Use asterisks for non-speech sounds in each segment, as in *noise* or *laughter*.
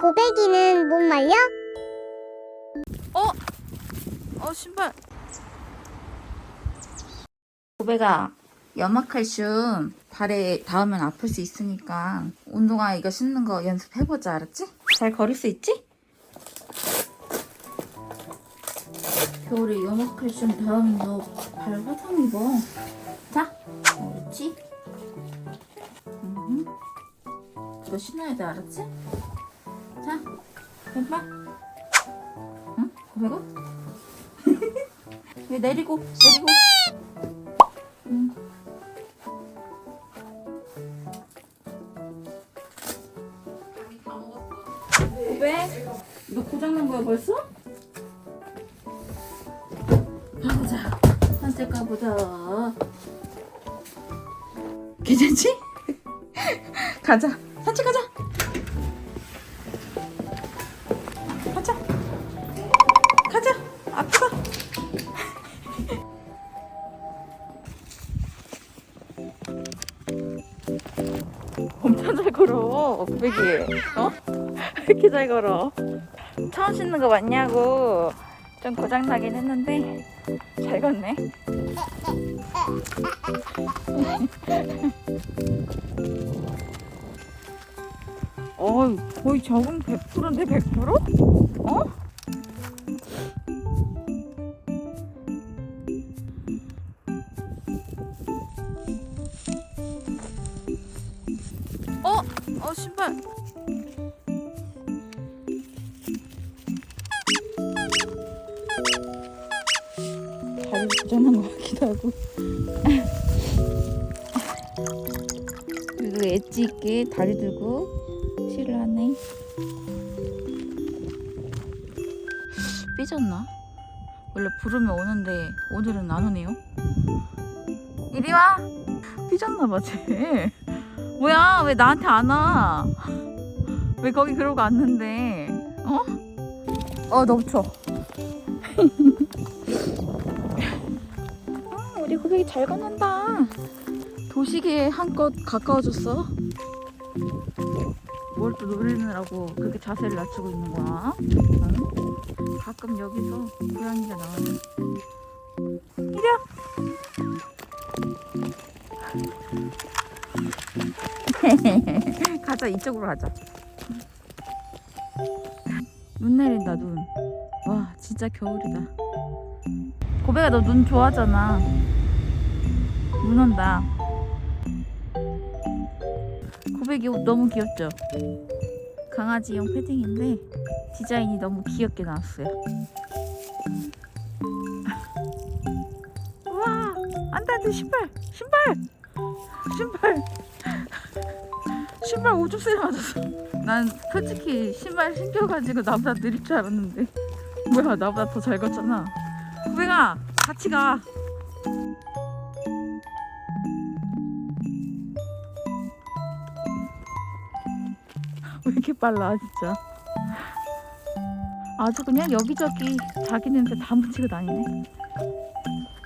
고백이는 못 말려? 어? 어 신발 고배가 염화칼슘 발에 닿으면 아플 수 있으니까 운동화 이거 신는 거 연습해보자 알았지? 잘 걸을 수 있지? 겨울에 염화칼슘 닿으면 너 발 화상 입어 자? 음. 이거 신어야 돼 알았지? 자 해봐 응? 고배가? *laughs* 왜 내리고 내리고? 너 고장난 거야 벌써? 가보자 산책 가보자 괜찮지? *laughs* 가자 산책 가자 고백이 어? 왜 *laughs* 이렇게 잘 걸어 처음 신는 거 맞냐고 좀 고장 나긴 했는데 잘 걷네 *laughs* 어 거의 적응 100%인데 100%? 어? 어? 어 신발. 다리 고장난 것 같기도 하고. 그래도 엣지 있게 다리 들고 칠을 하네. 삐졌나? 원래 부르면 오는데 오늘은 안 오네요. 이리 와! 삐졌나봐 쟤 뭐야? 왜 나한테 안 와? 왜 거기 그러고 왔는데? 어? 어 넘쳐 *laughs* 아, 우리 고백이 잘 걷는다. 도시계에 한껏 가까워졌어? 뭘 또 노리느라고 그렇게 자세를 낮추고 있는 거야? 응? 가끔 여기서 고양이가 나와요. 이리야 *laughs* 가자 이쪽으로 가자. 눈 내린다 눈와 진짜 겨울이다. 고백아 너 눈 좋아하잖아. 눈 온다. 고백이 옷 너무 귀엽죠? 강아지용 패딩인데 디자인이 너무 귀엽게 나왔어요. *laughs* 우와 안돼 안돼 신발 신발 신발 신발 오줌 소리 맞았어. 난 솔직히 신발 신겨가지고 나보다 느릴 줄 알았는데 뭐야 나보다 더 잘 걷잖아. 후배가 같이 가. *laughs* 왜 이렇게 빨라 진짜. 아주 그냥 여기저기 자기 냄새 다 묻히고 다니네.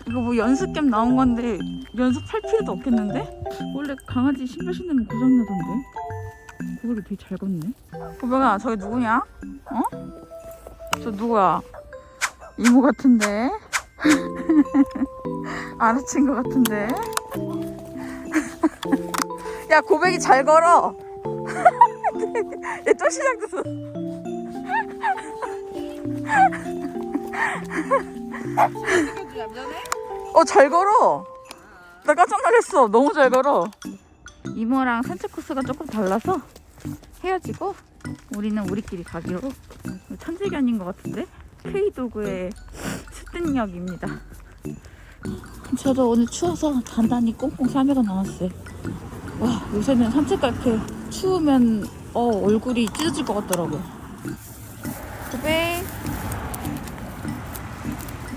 이거 뭐 연습 겸 나온 건데 연습할 필요도 없겠는데? 원래 강아지 신발 신으면 고장나던데? 그거를 되게 잘 걷네. 고백아, 저기 누구냐? 어? 저 누구야? 이모 같은데? *laughs* 알아챈 것 같은데? *laughs* 야, 고백이 잘 걸어! *laughs* 얘또 시작됐어. 어, 잘 걸어! 나 깜짝 놀랐어. 너무 잘 걸어. 이모랑 산책 코스가 조금 달라서 헤어지고 우리는 우리끼리 가기로 천재견인 것 같은데 K도구의 습득력입니다. 저도 오늘 추워서 단단히 꽁꽁 싸매가 나왔어요. 와 요새는 산책 갈 때 추우면 어 얼굴이 찢어질 것 같더라고요. 고배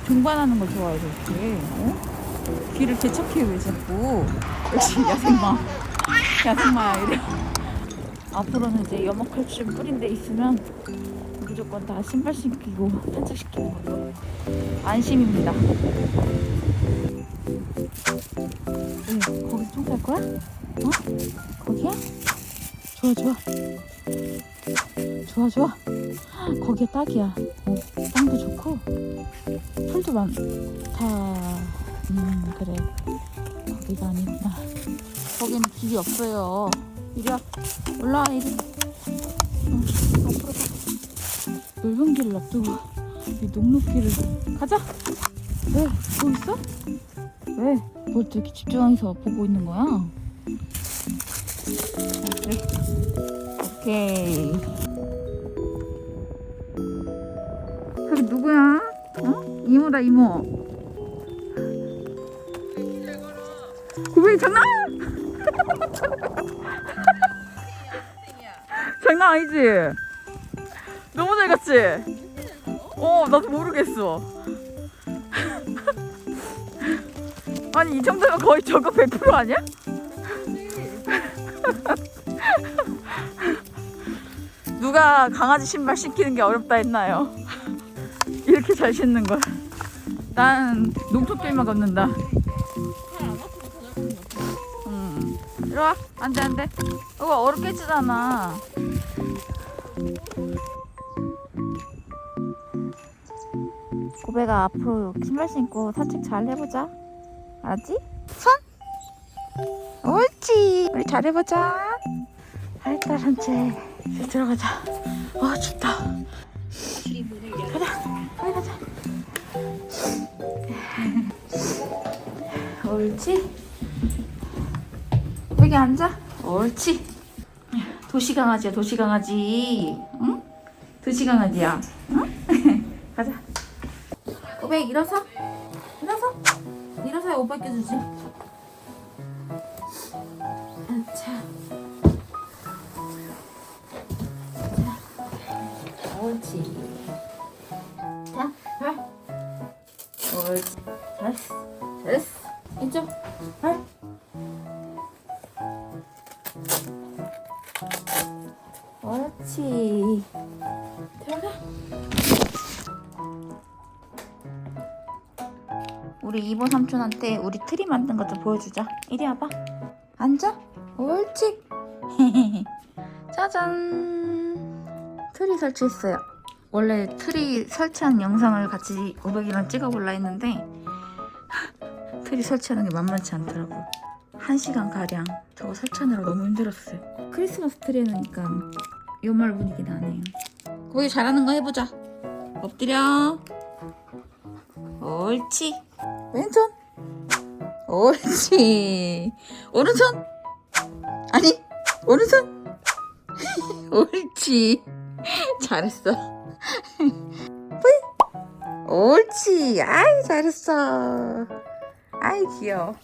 등반하는 거 좋아해서 이렇게 어? 길을 개척해 왜 자꾸 역시 야생마 야생마야 이래 앞으로는 이제 염화칼슘 뿌린 데 있으면 무조건 다 신발 신기고 산책시키는 걸로 안심입니다. 왜 거기 좀갈 거야? 어? 거기야? 좋아 좋아. 좋아 좋아. 거기에 딱이야. 어, 땅도 좋고. 풀도 많다 음 그래. 거기가 아니구나. 거기는 길이 없어요 이리 와 올라와 이리 어, 앞으로 가 넓은 길을 놔두고 이 녹록길을 가자 왜 보고 있어? 왜? 뭘또 이렇게 집중해서 보고 있는 거야? 자, 그래 오케이 저기 누구야? 어? 이모다 이모 고백이 장난? *laughs* 장난 아니지? 너무 잘 갔지? 어 나도 모르겠어 *laughs* 아니 이 정도면 거의 저거 100% 아니야? *laughs* 누가 강아지 신발 신기는 게 어렵다 했나요? *laughs* 이렇게 잘 신는 걸. 난 농토길만 걷는다. 음. 이리 와. 안 돼, 안 돼. 이거 얼음 깨지잖아. 고배가 앞으로 신발 신고 산책 잘 해보자. 알았지? 손! 옳지! 우리 잘 해보자. 활달 산책. 이제 들어가자. 아, 춥다. 가자. 빨리 가자. 옳지. 여기 앉아. 옳지. 도시 강아지야, 도시 강아지. 응? 도시 강아지야. 응? *laughs* 가자. 오백 일어서. 일어서. 일어서야 옷 벗겨주지. 자. 옳지. 자, 발. 옳지. 잘했어. 잘했어. 이쪽. 발. 옳지. 들어가. 우리 이모 삼촌한테 우리 트리 만든 것좀 보여주자. 이리 와봐. 앉아. 옳지. *laughs* 짜잔. 트리 설치했어요. 원래 트리 설치한 영상을 같이 오백이랑 찍어볼라 했는데 *laughs* 트리 설치하는 게 만만치 않더라고. 한 시간 가량 저거 설치하느라 너무 힘들었어요. 크리스마스 트리 해놓으니까 연말 분위기 나네요. 거기 잘하는 거 해보자. 엎드려. 옳지. 왼손. 옳지. 오른손. 아니, 오른손. *laughs* 옳지. 잘했어. 뿌이. 옳지. 아이, 잘했어. 아이, 귀여워.